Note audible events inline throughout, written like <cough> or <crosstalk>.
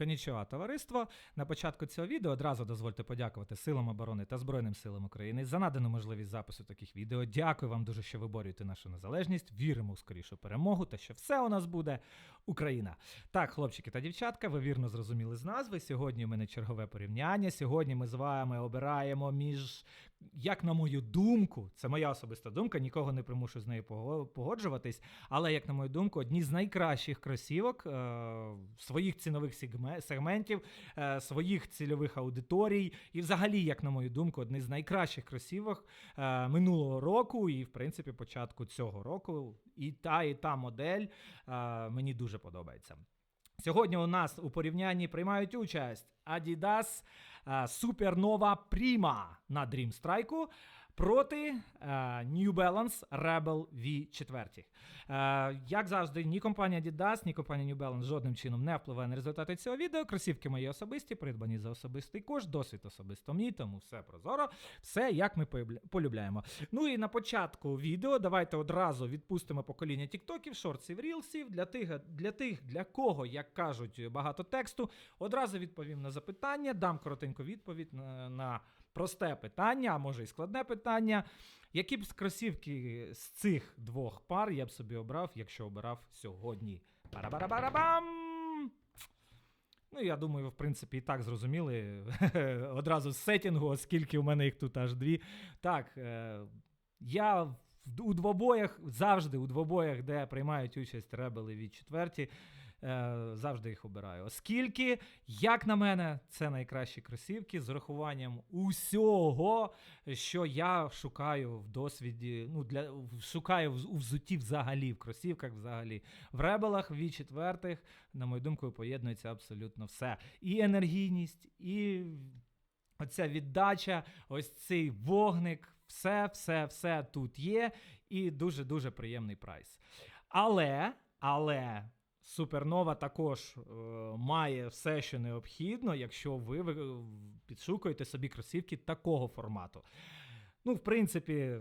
Конічова, товариство. На початку цього відео одразу дозвольте подякувати Силам оборони та Збройним силам України за надану можливість запису таких відео. Дякую вам дуже, що ви борюєте нашу незалежність. Віримо у скорішу перемогу та що все у нас буде Україна. Так, хлопчики та дівчатка, ви вірно зрозуміли з назви. Сьогодні у мене чергове порівняння. Сьогодні ми з вами обираємо між, як на мою думку, це моя особиста думка, нікого не примушу з нею погоджуватись. Але, як на мою думку, одні з найкращих кросівок е, своїх цінових сегментів, е, своїх цільових аудиторій, і взагалі, як на мою думку, одні з найкращих кросівок е, минулого року, і в принципі початку цього року. І та, і та модель е, мені дуже подобається. Сьогодні у нас у порівнянні приймають участь Adidas е, Supernova Prima на Strike проти е, New Balance Rebel V4. Е, як завжди, ні компанія Adidas, ні компанія New Balance жодним чином не впливає на результати цього відео. Кросівки мої особисті, придбані за особистий кошт, досвід особисто мій, тому все прозоро, все як ми полюбляємо. Ну і на початку відео давайте одразу відпустимо покоління тіктоків, шортсів, рілсів. Для тих, для тих, для кого, як кажуть, багато тексту. Одразу відповім на запитання, дам коротеньку відповідь на, на просте питання, а може і складне питання. Які б кросівки з цих двох пар я б собі обрав, якщо обирав сьогодні? Барабарабарабам! Ну, я думаю, в принципі, і так зрозуміли <laughs> одразу з сетінгу, оскільки у мене їх тут аж дві. Так, е, я у двобоях, завжди у двобоях, де приймають участь ребели від четверті, е, завжди їх обираю. Оскільки, як на мене, це найкращі кросівки з урахуванням усього, що я шукаю в досвіді, ну, для, шукаю у взутті взагалі, в кросівках взагалі. В ребелах від четвертих, на мою думку, поєднується абсолютно все. І енергійність, і оця віддача, ось цей вогник, все, все, все тут є, і дуже-дуже приємний прайс. Але, але. Супернова також е, має все, що необхідно, якщо ви, ви підшукуєте собі кросівки такого формату. Ну, в принципі,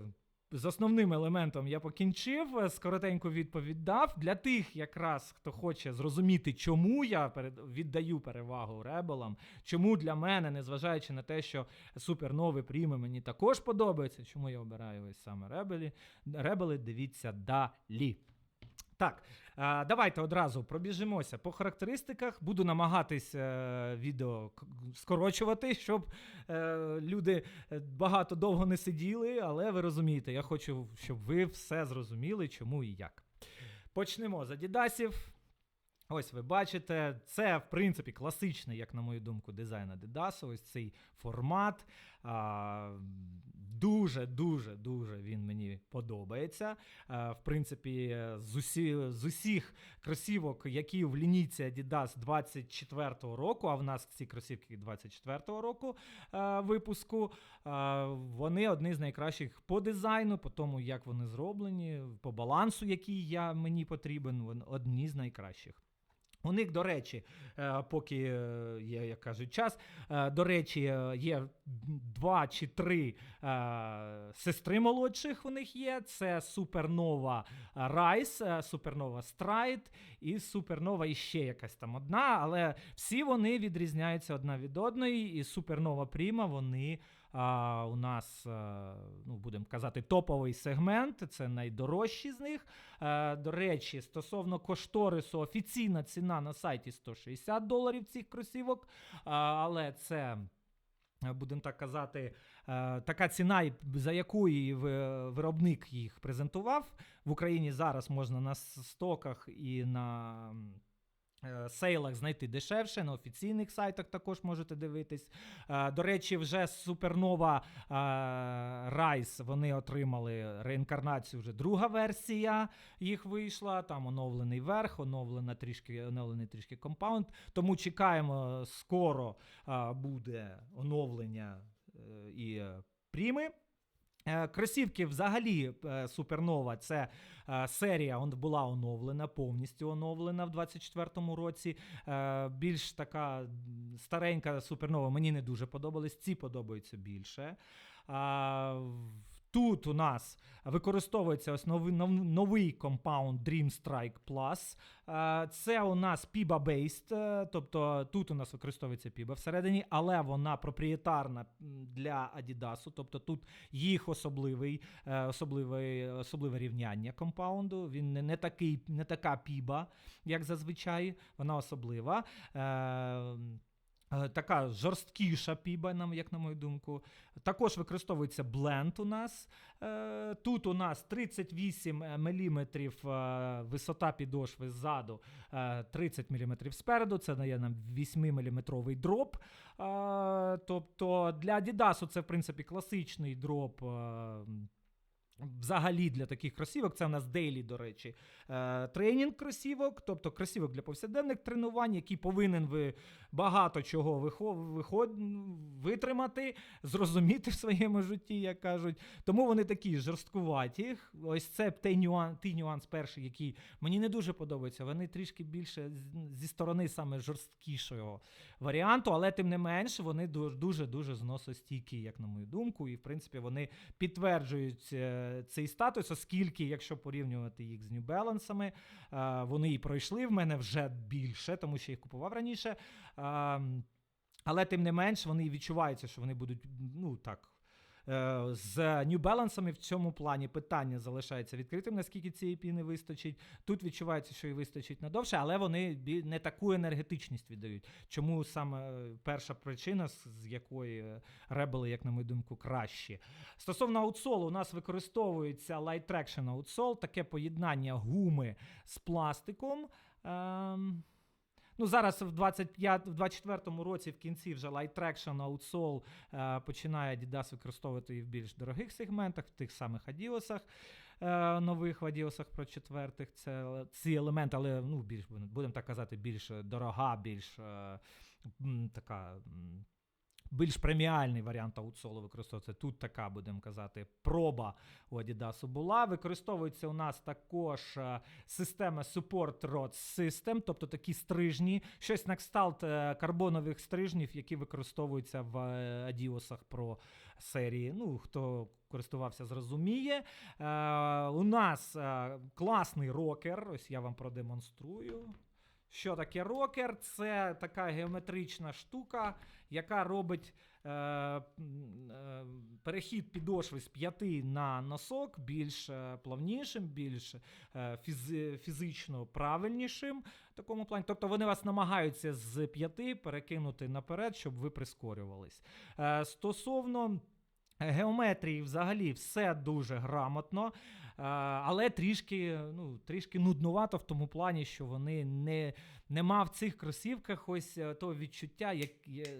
з основним елементом я покінчив, е, скоротеньку відповідь дав. Для тих, якраз хто хоче зрозуміти, чому я віддаю перевагу ребелам, чому для мене, незважаючи на те, що супернові пріми мені також подобаються, чому я обираю ось саме ребелі, ребели, дивіться далі. Так, е, давайте одразу пробіжимося по характеристиках. Буду намагатись е, відео скорочувати, <laughs> щоб е, люди багато довго не сиділи, але ви розумієте, я хочу, щоб ви все зрозуміли, чому і як. Почнемо з Адідасів. Ось ви бачите, це в принципі класичний, як на мою думку, дизайн Adidas. Ось цей формат. Дуже, дуже, дуже він мені подобається. В принципі, з, усі, з усіх кросівок, які в лінійці Adidas 24-го року, а в нас ці кросівки 24-го року випуску, вони одні з найкращих по дизайну, по тому, як вони зроблені, по балансу, який я, мені потрібен, вони одні з найкращих. У них, до речі, е, поки е, є, як кажуть, час, е, до речі, є два чи три сестри молодших у них є. Це Супернова Райс, Супернова Страйт і Супернова іще якась там одна, але всі вони відрізняються одна від одної, і Супернова Пріма вони а, у нас, а, ну, будемо казати, топовий сегмент, це найдорожчі з них. Е, до речі, стосовно кошторису, офіційна ціна на сайті 160 доларів цих кросівок, а, але це. е, Будемо так казати, е, така ціна, за якою виробник їх презентував. В Україні зараз можна на стоках і на е, сейлах знайти дешевше, на офіційних сайтах також можете дивитись. Е, До речі, вже Супернова Райс вони отримали реінкарнацію. Вже друга версія їх вийшла. Там оновлений верх, оновлена трішки, оновлений трішки компаунд. Тому чекаємо, скоро е, буде оновлення е, і е, пріми. Е, Кросівки взагалі е, Супернова це е, серія була оновлена, повністю оновлена в 24-му році. Більш така старенька Супернова мені не дуже подобались, ці подобаються більше. Тут у нас використовується ось новий, нов- новий компаунд Dream Strike Plus. Е, Це у нас based, е, тобто тут у нас використовується PIBA всередині, але вона проприєтарна для Adidas, тобто тут їх особливий, е, особливий, особливе рівняння компаунду. Він не, такий, не така PIBA, як зазвичай, вона особлива. Е, Е, Така жорсткіша піба, як на мою думку. Також використовується бленд у нас. Е, Тут у нас 38 мм висота підошви ззаду, е, 30 мм спереду. Це дає нам 8-мм дроп. Е, Тобто для Adidas це, в принципі, класичний дроп. Взагалі для таких кросівок, це в нас дейлі, до речі, е, тренінг кросівок, тобто кросівок для повсякденних тренувань, який повинен ви багато чого вихо, виход, витримати, зрозуміти в своєму житті, як кажуть. Тому вони такі жорсткуваті. Ось це той нюанс, той нюанс перший, який мені не дуже подобається. Вони трішки більше зі сторони саме жорсткішого варіанту, але тим не менш вони дуже дуже зносостійкі, як на мою думку, і в принципі вони підтверджують е, цей статус, оскільки, якщо порівнювати їх з New Balance, е, вони і пройшли в мене вже більше, тому що їх купував раніше. Е, Але тим не менш вони відчуваються, що вони будуть, ну так. Е, З New Balance в цьому плані питання залишається відкритим, наскільки цієї піни вистачить. Тут відчувається, що і вистачить надовше, але вони не таку енергетичність віддають. Чому саме перша причина, з якої е, ребели, як на мою думку, кращі. Стосовно аутсолу, у нас використовується Light Traction аутсол, таке поєднання гуми з пластиком. Ем, Ну, зараз в 25, в 24-му році в кінці вже Light Traction Outsole е, починає Adidas використовувати і в більш дорогих сегментах, в тих самих Adiosах, е, нових в Adiosах про четвертих. Це ці елементи, але ну, більш будемо так казати, більш дорога, більш е, така. Більш преміальний варіант аутсолу використовується. Тут така, будемо казати, проба у Adidas була. Використовується у нас також е, система Support Rod System, тобто такі стрижні, щось на кшталт е, карбонових стрижнів, які використовуються в е, Adiosах Pro серії. Ну, хто користувався, зрозуміє. Е, у нас класний рокер. Ось я вам продемонструю. Що таке рокер? Це така геометрична штука, яка робить е, е, перехід підошви з п'яти на носок більш е, плавнішим, більш е, фіз- фізично правильнішим в такому плані. Тобто вони вас намагаються з п'яти перекинути наперед, щоб ви прискорювались. Е, стосовно. Геометрії взагалі все дуже грамотно, е, але трішки, ну, трішки нуднувато в тому плані, що вони не, нема в цих кросівках ось е, того відчуття, як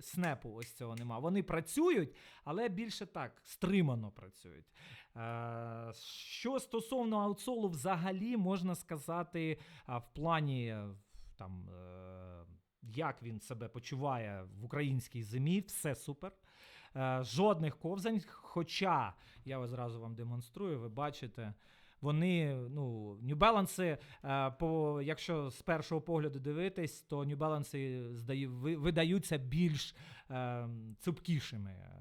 снепу ось цього нема. Вони працюють, але більше так, стримано працюють. Е, Що стосовно аутсолу, взагалі можна сказати в плані там. Як він себе почуває в українській зимі, все супер. Е, жодних ковзань. Хоча я зразу вам демонструю, ви бачите. Вони, ну, New Balance, е, по, якщо з першого погляду дивитись, то New Balance здаю, видаються більш е, цупкішими. Е,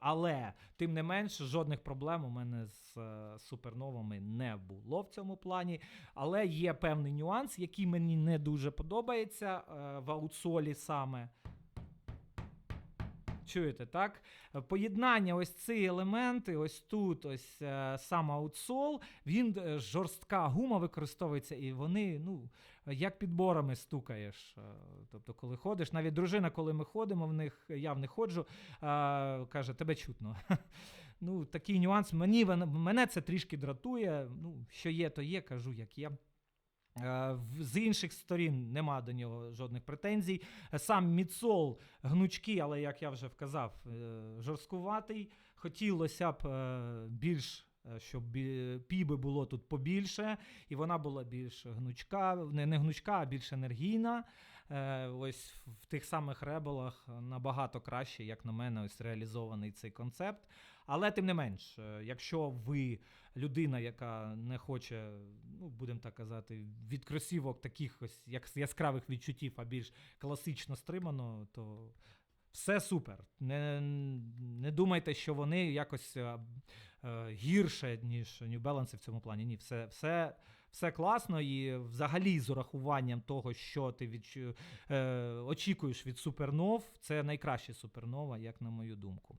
Але, тим не менш, жодних проблем у мене з суперновами не було в цьому плані. Але є певний нюанс, який мені не дуже подобається в аутсолі саме. Чуєте, так? Поєднання ось ці елементи, ось тут, ось е, сам аутсол, він е, жорстка гума використовується, і вони, ну, як підборами стукаєш. Е, Тобто, коли ходиш, навіть дружина, коли ми ходимо в них, я в них ходжу, каже, тебе чутно. <laughs> Ну, такий нюанс. Мені мене це трішки дратує. Ну, що є, то є, кажу, як є. Е, З інших сторін нема до нього жодних претензій. Сам Міцол гнучкий, але як я вже вказав, е, жорсткуватий. Хотілося б е, більш. е, Щоб піби було тут побільше, і вона була більш гнучка, не, не гнучка, а більш енергійна. Е, ось в тих самих ребелах набагато краще, як на мене, ось реалізований цей концепт. Але тим не менш, е, якщо ви людина, яка не хоче, ну будемо так казати, від кросівок таких ось як яскравих відчуттів, а більш класично стримано, то Все супер. Не, не думайте, що вони якось е, е, гірше, ніж New Balance в цьому плані. Ні, все, все, все класно, і взагалі з урахуванням того, що ти відчу, е, очікуєш від супернов, це найкраща супернова, як на мою думку.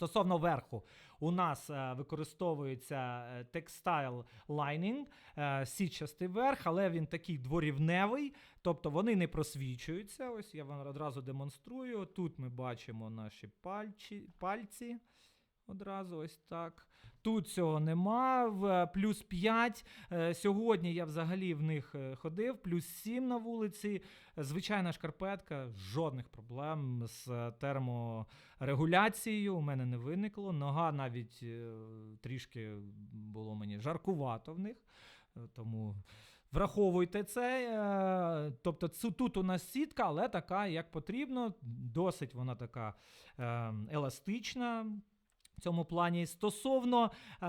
Стосовно верху, у нас е, використовується е, текстайл лайнінг, е, січастий верх, але він такий дворівневий, тобто вони не просвічуються. Ось я вам одразу демонструю. Тут ми бачимо наші пальці, пальці. Одразу ось так. Тут цього нема. Е, плюс 5. Е, Сьогодні я взагалі в них е, ходив, плюс 7 на вулиці. Звичайна шкарпетка, жодних проблем з терморегуляцією у мене не виникло. Нога навіть трішки було мені жаркувато в них. Тому враховуйте це. Тобто тут у нас сітка, але така, як потрібно. Досить вона така е, еластична. Цьому плані стосовно е,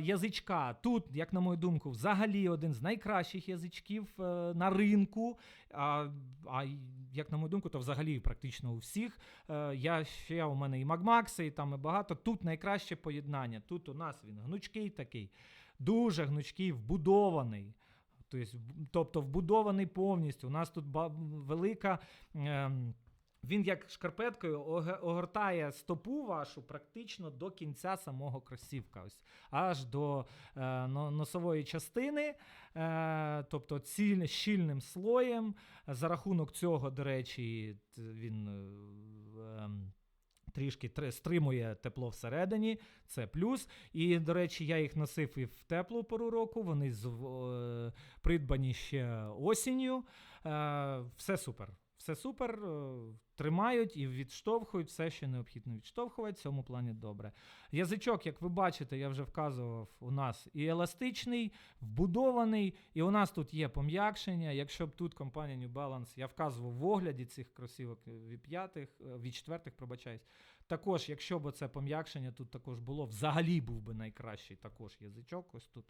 язичка, тут, як на мою думку, взагалі один з найкращих язичків е, на ринку. А, а як на мою думку, то взагалі практично у всіх. Е, я ще у мене і Магмакси, і там і багато. Тут найкраще поєднання. Тут у нас він гнучкий такий, дуже гнучкий, вбудований. Тобто, вбудований повністю. У нас тут велика. ем, він як шкарпеткою огортає стопу вашу практично до кінця самого кросівка, ось аж до е, носової частини, е, тобто ціль, щільним слоєм. За рахунок цього, до речі, він е, ем, трішки стримує тепло всередині, це плюс. І, до речі, я їх носив і в теплу пору року. Вони е, придбані ще осінню. Е, все супер. Все супер, е, тримають і відштовхують все, що необхідно відштовхувати. В цьому плані добре. Язичок, як ви бачите, я вже вказував, у нас і еластичний, вбудований, і у нас тут є пом'якшення. Якщо б тут компанія New Balance, я вказував в огляді цих кросівок від п'ятих, е, від четвертих, пробачаюсь. Також, якщо б це пом'якшення тут також було, взагалі був би найкращий також язичок. Ось тут.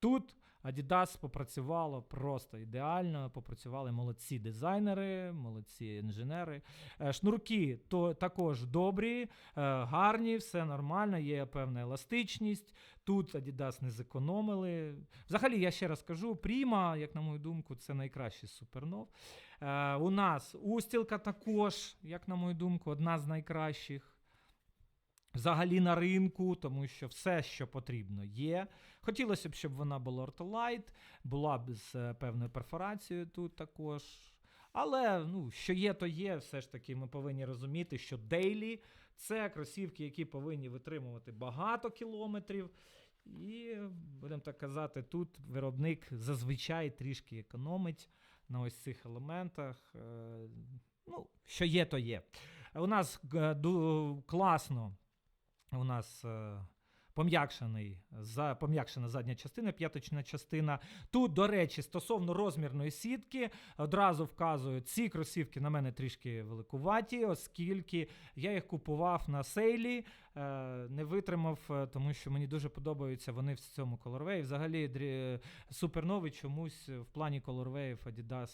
Тут Adidas попрацювало просто ідеально. Попрацювали молодці дизайнери, молодці інженери. Е, Шнурки то також добрі, е, гарні, все нормально, є певна еластичність. Тут Adidas не зекономили. Взагалі, я ще раз кажу, Prima, як на мою думку, це найкращий супернов. Е, у нас устілка також, як на мою думку, одна з найкращих. Взагалі на ринку, тому що все, що потрібно, є. Хотілося б, щоб вона була ортолайт, була б з е, певною перфорацією тут також. Але ну, що є, то є. Все ж таки, ми повинні розуміти, що дейлі це кросівки, які повинні витримувати багато кілометрів. І, будемо так казати, тут виробник зазвичай трішки економить на ось цих елементах. Е, Ну, що є, то є. У нас е, класно. У нас е, пом'якшений, за, пом'якшена задня частина, п'яточна частина. Тут, до речі, стосовно розмірної сітки, одразу вказую, ці кросівки на мене трішки великуваті, оскільки я їх купував на сейлі, е, не витримав, е, тому що мені дуже подобаються вони в цьому колорвеї. Взагалі, суперновий чомусь в плані колорвеїв Adidas.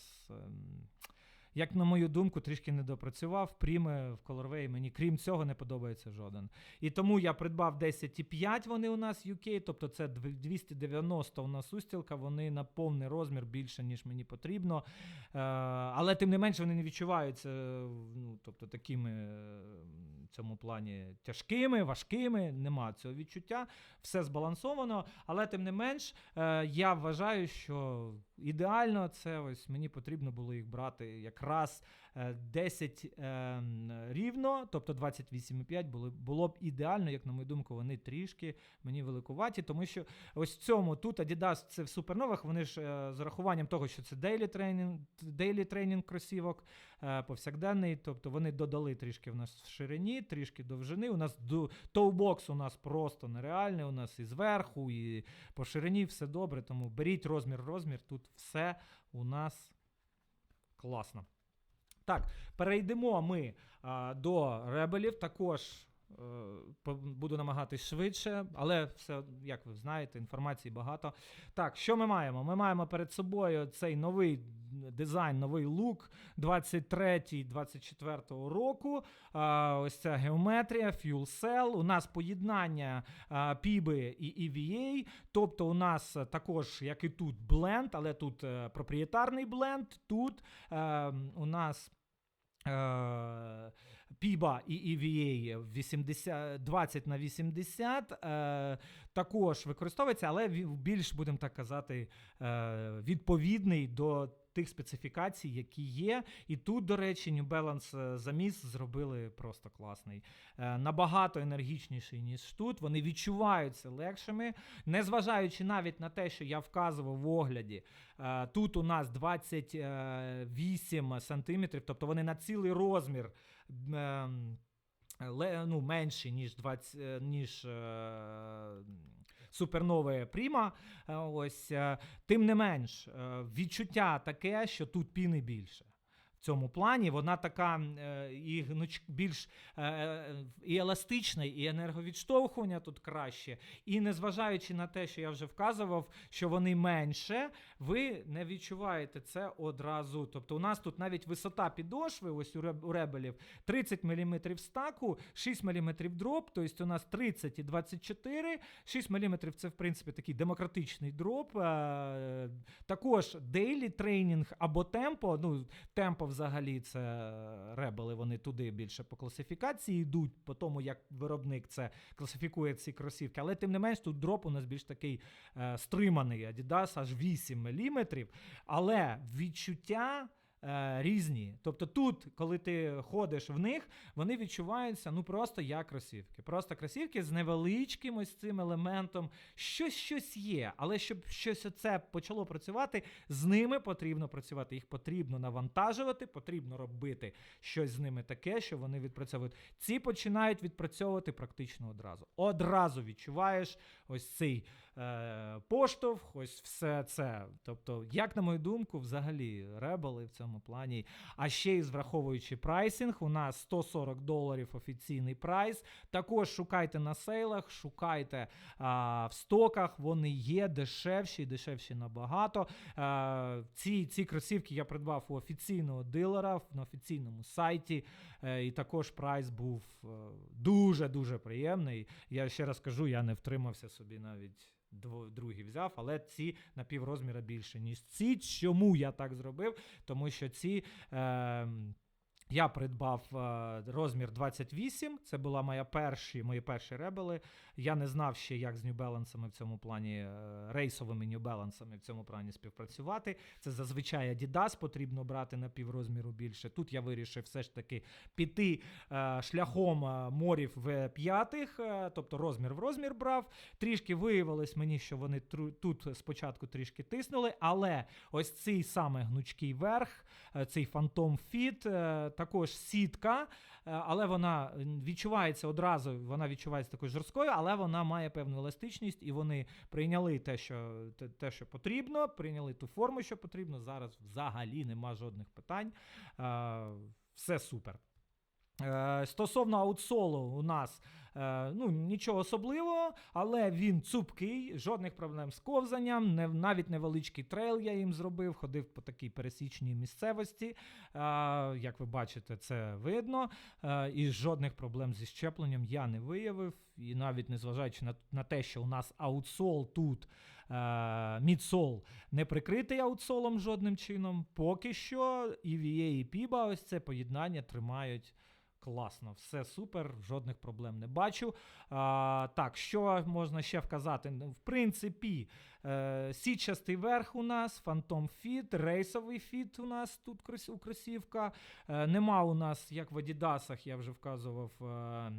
Як на мою думку, трішки не допрацював. Пріми в Colorway мені крім цього не подобається жоден. І тому я придбав 10,5 вони у нас UK, тобто це 290 у нас устілка, вони на повний розмір більше, ніж мені потрібно. Е, але тим не менше вони не відчуваються ну, тобто, такими е, в цьому плані тяжкими, важкими. Нема цього відчуття. Все збалансовано, але тим не менш, е, я вважаю, що ідеально це ось мені потрібно було їх брати якраз 10 е, рівно, тобто 28,5 було, було б ідеально, як на мою думку, вони трішки мені великуваті, тому що ось в цьому тут Adidas це в супернових, вони ж е, з урахуванням того, що це дейлі тренінг, дейлі тренінг кросівок, е, повсякденний, тобто вони додали трішки в нас в ширині, трішки довжини. У нас тоубокс у нас просто нереальний, у нас і зверху, і по ширині все добре, тому беріть розмір, розмір, тут все у нас класно. Так, перейдемо ми а, до ребелів. Також Буду намагатись швидше, але все, як ви знаєте, інформації багато. Так, що ми маємо? Ми маємо перед собою цей новий дизайн, новий лук 23-24 року. Ось ця геометрія, Fuel Cell. У нас поєднання PIB і EVA. Тобто у нас е, також, як і тут, бленд, але тут е, проприєтарний бленд. Тут е, у нас. Е, Піба і EVA 80, 20 на 80 е, також використовується, але більш, будемо так казати, е, відповідний до тих специфікацій, які є. І тут, до речі, New Balance е, заміс зробили просто класний. Е, набагато енергічніший, ніж тут. Вони відчуваються легшими, незважаючи навіть на те, що я вказував в огляді. Е, тут у нас 28 сантиметрів, тобто вони на цілий розмір. Ем, ну, менші, ніж 20, е, ніж е, супернове Пріма. Е, Ось, тим не менш, відчуття таке, що тут піни більше. Цьому плані вона така е, і гнуч, більш е, е, і еластична, і енерговідштовхування тут краще. І незважаючи на те, що я вже вказував, що вони менше, ви не відчуваєте це одразу. Тобто, у нас тут навіть висота підошви, ось у ребелів 30 мм стаку, 6 мм дроп, тобто у нас 30 і 24, 6 мм це в принципі такий демократичний дроп. Також дейлі тренінг або темпо. Ну, темпо взагалі це ребели, вони туди більше по класифікації йдуть, по тому, як виробник це класифікує ці кросівки. Але тим не менш, тут дроп у нас більш такий е, стриманий Adidas аж 8 мм. Але відчуття. Е, Різні. Тобто тут, коли ти ходиш в них, вони відчуваються ну просто як кросівки. Просто кросівки з невеличким ось цим елементом. Щось щось є, але щоб щось оце почало працювати, з ними потрібно працювати. Їх потрібно навантажувати, потрібно робити щось з ними таке, що вони відпрацьовують. Ці починають відпрацьовувати практично одразу. Одразу відчуваєш ось цей е, поштовх, ось все це. Тобто, як на мою думку, взагалі ребели в цьому плані. А ще й враховуючи прайсинг, у нас 140 доларів офіційний прайс. Також шукайте на сейлах, шукайте а, в стоках, вони є дешевші, дешевші набагато. А, ці, ці кросівки я придбав у офіційного дилера на офіційному сайті. Е, і також прайс був е, дуже-дуже приємний. Я ще раз кажу, я не втримався собі навіть. Другий взяв, але ці на піврозміра більше, ніж ці. Чому я так зробив? Тому що ці. Е, я придбав е, розмір 28. Це була моя перші, мої перші ребели. Я не знав ще, як з New Balance в цьому плані, е, рейсовими New Balance в цьому плані співпрацювати. Це зазвичай Adidas потрібно брати на піврозміру більше. Тут я вирішив все ж таки піти е, шляхом морів в п'ятих, тобто розмір в розмір брав. Трішки виявилось мені, що вони тут спочатку трішки тиснули, але ось цей саме гнучкий верх, цей Phantom Fit, також сітка, е, але вона відчувається одразу, вона відчувається такою жорсткою, але вона має певну еластичність, і вони прийняли те, що, те, що потрібно, прийняли ту форму, що потрібно. Зараз взагалі нема жодних питань. Е, Все супер. Е, Стосовно аутсолу, у нас е, ну, нічого особливого, але він цупкий, жодних проблем з ковзанням, не, навіть невеличкий трейл я їм зробив, ходив по такій пересічній місцевості. Е, як ви бачите, це видно. І жодних проблем зі щепленням я не виявив. І навіть незважаючи на, на те, що у нас аутсол тут, мідсол не прикритий аутсолом жодним чином, поки що EVA і PIBA ось це поєднання тримають. Класно, все супер, жодних проблем не бачу. А, так, що можна ще вказати? Ну, В принципі, е, сітчастий верх у нас, Phantom Fit, рейсовий фіт у нас тут у кросівка. Е, нема у нас, як в Адідасах, я вже вказував. Е,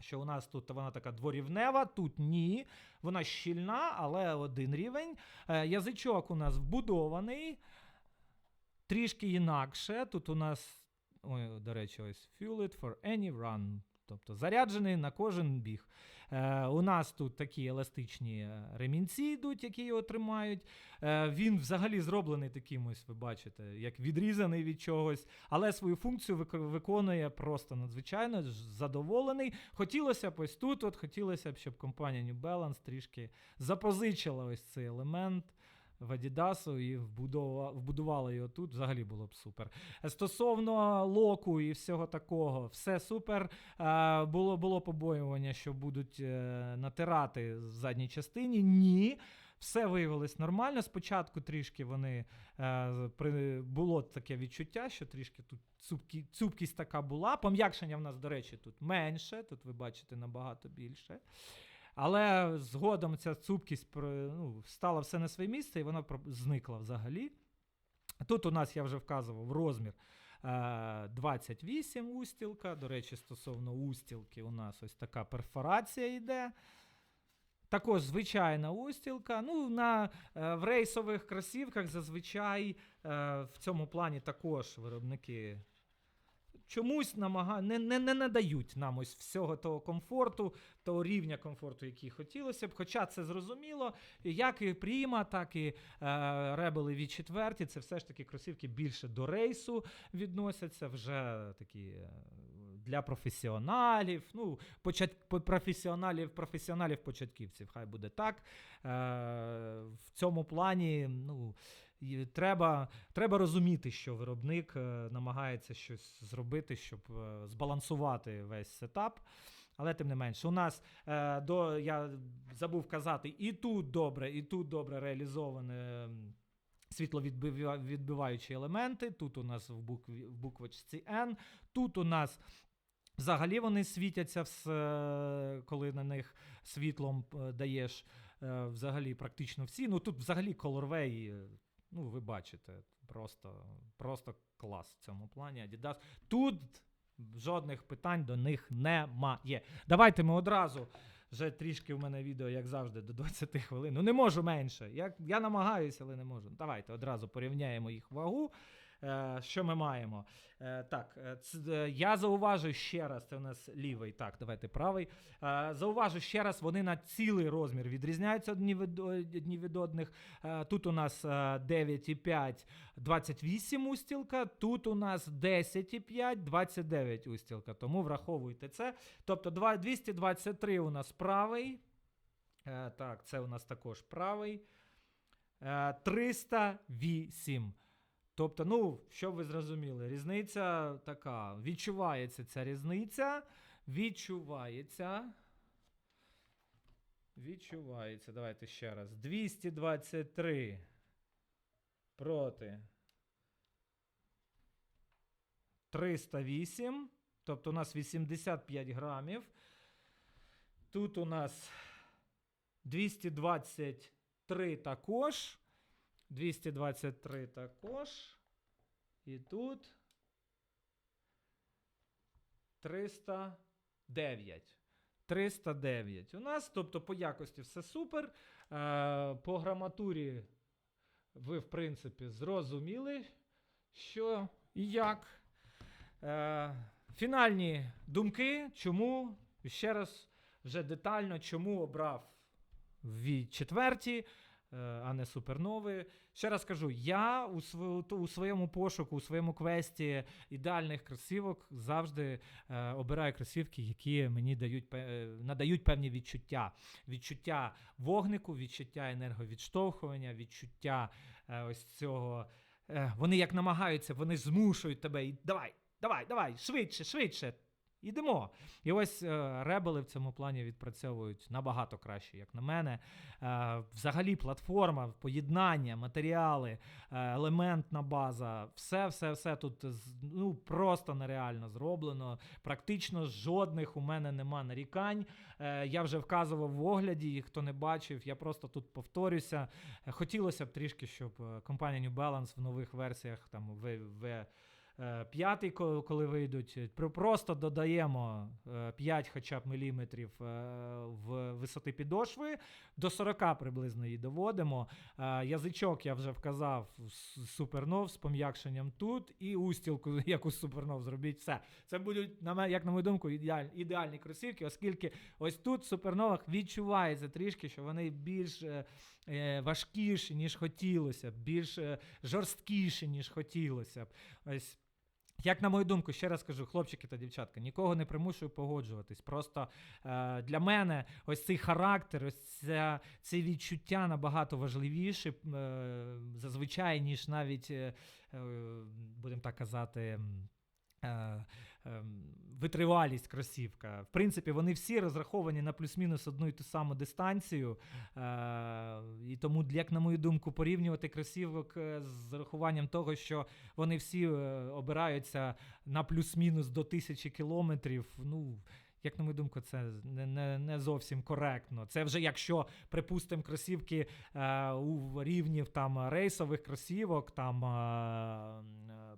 що у нас тут вона така дворівнева, тут ні. Вона щільна, але один рівень. Язичок у нас вбудований. Трішки інакше. Тут у нас, ой, до речі, ось Fuel it for any run. Тобто заряджений на кожен біг. Е, у нас тут такі еластичні е, ремінці йдуть, які його тримають. Е, він взагалі зроблений таким ось, ви бачите, як відрізаний від чогось, але свою функцію виконує просто надзвичайно задоволений. Хотілося б ось тут, от хотілося б, щоб компанія New Balance трішки запозичила ось цей елемент. В Adidas і вбудова, вбудувала його тут, взагалі було б супер. Стосовно локу і всього такого, все супер. Було, було побоювання, що будуть е, натирати в задній частині. Ні. Все виявилось нормально. Спочатку трішки вони е, при, було таке відчуття, що трішки тут цупкі, цупкість така була. Пом'якшення в нас, до речі, тут менше. Тут ви бачите набагато більше. Але згодом ця цупкість ну, стала все на своє місце, і вона зникла взагалі. Тут у нас я вже вказував розмір е, 28 устілка. До речі, стосовно устілки, у нас ось така перфорація йде. Також звичайна устілка. Ну, на, е, в рейсових кросівках зазвичай е, в цьому плані також виробники чомусь намага... не, не, не надають нам ось всього того комфорту, того рівня комфорту, який хотілося б. Хоча це зрозуміло, як і Prima, так і е, Rebel v 4 це все ж таки кросівки більше до рейсу відносяться, вже такі е, для професіоналів. Ну, почат... професіоналів, професіоналів початківців, хай буде так. Е, в цьому плані, ну. І треба, треба розуміти, що виробник е, намагається щось зробити, щоб е, збалансувати весь сетап. Але тим не менше, у нас е, до я забув казати, і тут добре, і тут добре реалізоване світловідбиваючі елементи. Тут у нас в, букві, в буквочці N, тут у нас. Взагалі вони світяться, коли на них світлом даєш взагалі практично всі. Ну тут взагалі колорвей, ну ви бачите, просто, просто клас в цьому плані. Adidas. Тут жодних питань до них немає. Давайте ми одразу. Вже трішки в мене відео, як завжди, до 20 хвилин. Ну не можу менше. Я, я намагаюся, але не можу. Давайте одразу порівняємо їх вагу. Е, що ми маємо? Е, так, е, я зауважу ще раз, це у нас лівий. Так, давайте правий. Зауважу ще раз, вони на цілий розмір відрізняються одні від, одних. Тут у нас е, 9,5, 28 устілка, тут у нас 10,5, 29 устілка. Тому враховуйте це. Тобто 223 у нас правий. Так, це у нас також правий. Е, 308. Тобто, ну, щоб ви зрозуміли, різниця така. Відчувається ця різниця. Відчувається. Відчувається. Давайте ще раз. 223 проти 308. Тобто у нас 85 грамів. Тут у нас 223 також. 223 також. І тут 309. 309. У нас, тобто, по якості все супер. Е, по граматурі ви, в принципі, зрозуміли, що і як. Е, фінальні думки, чому, ще раз, вже детально, чому обрав в четвертій, а не супернови. Ще раз кажу, я у, у своєму пошуку, у своєму квесті ідеальних кросівок завжди е, обираю кросівки, які мені дають, е, надають певні відчуття. Відчуття вогнику, відчуття енерговідштовхування, відчуття е, ось цього. Е, вони як намагаються, вони змушують тебе. І давай, давай, давай, швидше, швидше. Ідемо. І ось е, ребели в цьому плані відпрацьовують набагато краще, як на мене. Е, взагалі, платформа, поєднання, матеріали, е, елементна база, все, все, все тут ну, просто нереально зроблено. Практично жодних у мене нема нарікань. Е, я вже вказував в огляді, хто не бачив, я просто тут повторюся. Е, Хотілося б трішки, щоб е, компанія New Balance в нових версіях там в, в п'ятий, коли вийдуть, е, просто додаємо е, 5 хоча б міліметрів е, в висоти підошви, до 40 приблизно її доводимо. Е, Язичок я вже вказав супернов з пом'якшенням тут, і устілку, <laughs> яку супернов зробіть. Все. Це будуть, як на мою думку, ідеаль, ідеальні кросівки, оскільки ось тут в суперновах відчувається трішки, що вони більш е, е, важкіші, ніж хотілося б, більш е, жорсткіші, ніж хотілося б. Ось. Як на мою думку, ще раз кажу, хлопчики та дівчатка, нікого не примушую погоджуватись. Просто е, для мене ось цей характер, ось ця, це відчуття набагато важливіше е, зазвичай, ніж навіть, е, е, будемо так казати. е, Витривалість кросівка. В принципі, вони всі розраховані на плюс-мінус одну і ту саму дистанцію. Е, і тому, як на мою думку, порівнювати кросівок е, з рахуванням того, що вони всі е, обираються на плюс-мінус до тисячі кілометрів. Ну, як на мою думку, це не, не, не зовсім коректно. Це вже якщо, припустимо, кросівки е, у рівнів там рейсових кросівок, там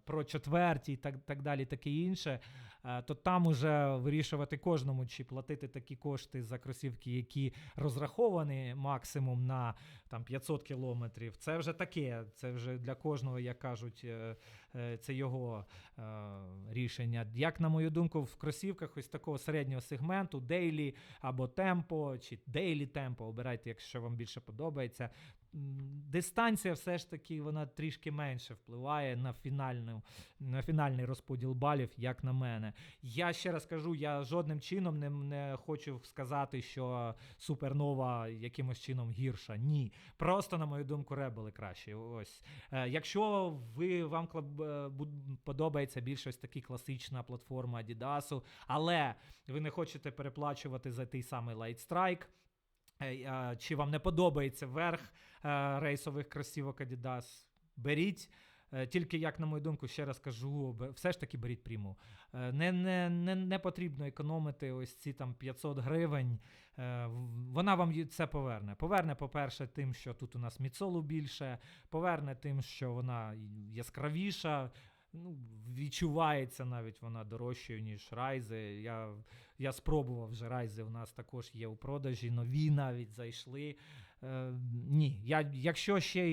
про четверті і так, так далі, таке інше, е, то там уже вирішувати кожному, чи платити такі кошти за кросівки, які розраховані максимум на там 500 кілометрів. Це вже таке. Це вже для кожного, як кажуть, е, е, це його рішення. Як на мою думку, в кросівках ось такого середнього сегменту, дейлі або темпо, чи дейлі темпо, обирайте, якщо вам більше подобається. Дистанція все ж таки вона трішки менше впливає на фінальну, на фінальний розподіл балів, як на мене. Я ще раз кажу, я жодним чином не, не хочу сказати, що супернова якимось чином гірша. Ні. Просто, на мою думку, ребели кращі. Ось. Е, якщо ви вам е, подобається більш ось такі класична платформа Adidas, але ви не хочете переплачувати за той самий Light Strike, е, чи вам не подобається верх рейсових кросівок Adidas, беріть. Е, Тільки, як на мою думку, ще раз кажу, все ж таки беріть пріму. Е, Не, не, не, не потрібно економити ось ці там 500 гривень. Е, Вона вам це поверне. Поверне, по-перше, тим, що тут у нас міцолу більше, поверне тим, що вона яскравіша. Ну, відчувається навіть вона дорожчою, ніж райзи. Я, я спробував вже райзи. У нас також є у продажі. Нові навіть зайшли. Е, ні, я, якщо ще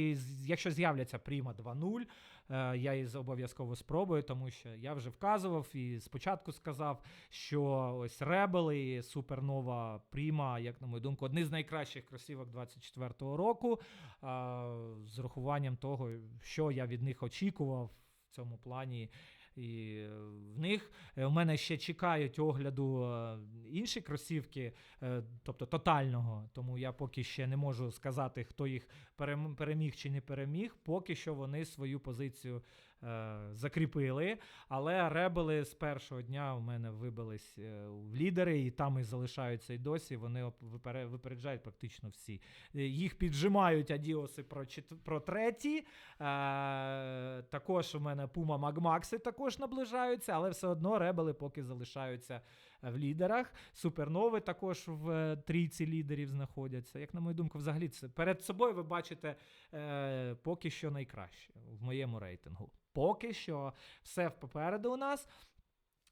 якщо з'являться Prima 2.0, е, я її обов'язково спробую, тому що я вже вказував і спочатку сказав, що ось Rebel і Supernova Prima, як на мою думку, одні з найкращих кросівок 24-го року. е, з урахуванням того, що я від них очікував в цьому плані. І е, в них у мене ще чекають огляду інші кросівки, е, тобто тотального. Тому я поки ще не можу сказати, хто їх переміг чи не переміг. Поки що вони свою позицію е, закріпили. Але ребели з першого дня у мене вибились е, в лідери, і там і залишаються і досі. Вони випереджають практично всі. Їх піджимають адіоси про, про треті. Також у мене Puma Magmaxи також наближаються, але все одно ребели поки залишаються в лідерах. Супернови також в е, трійці лідерів знаходяться. Як на мою думку, взагалі це перед собою ви бачите е, поки що найкраще в моєму рейтингу. Поки що все попереду у нас.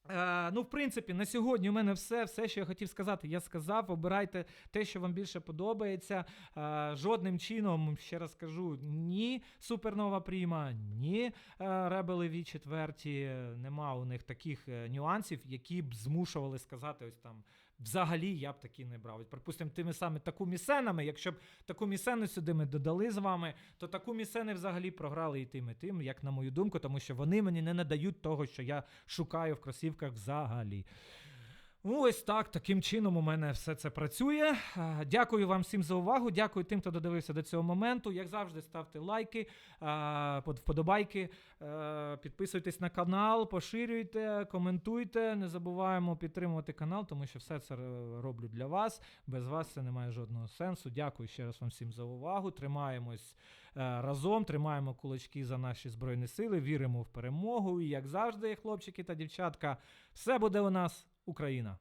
Е, ну, в принципі, на сьогодні у мене все, все, що я хотів сказати, я сказав. Обирайте те, що вам більше подобається. Е, жодним чином, ще раз кажу, ні Супернова Пріма, ні е, Ребели V четверті. Нема у них таких е, нюансів, які б змушували сказати, ось там. Взагалі я б такі не брав. Припустимо, тими саме таку місенами, якщо б таку місену сюди ми додали з вами, то таку місени взагалі програли і тим, і тим, як на мою думку, тому що вони мені не надають того, що я шукаю в кросівках взагалі. Ну, ось так, таким чином у мене все це працює. Е, Дякую вам всім за увагу. Дякую тим, хто додивився до цього моменту. Як завжди, ставте лайки, е, вподобайки, е, підписуйтесь на канал, поширюйте, коментуйте. Не забуваємо підтримувати канал, тому що все це роблю для вас. Без вас це не має жодного сенсу. Дякую ще раз вам всім за увагу. Тримаємось разом, тримаємо кулачки за наші збройні сили, віримо в перемогу. І як завжди, хлопчики та дівчатка, все буде у нас Україна.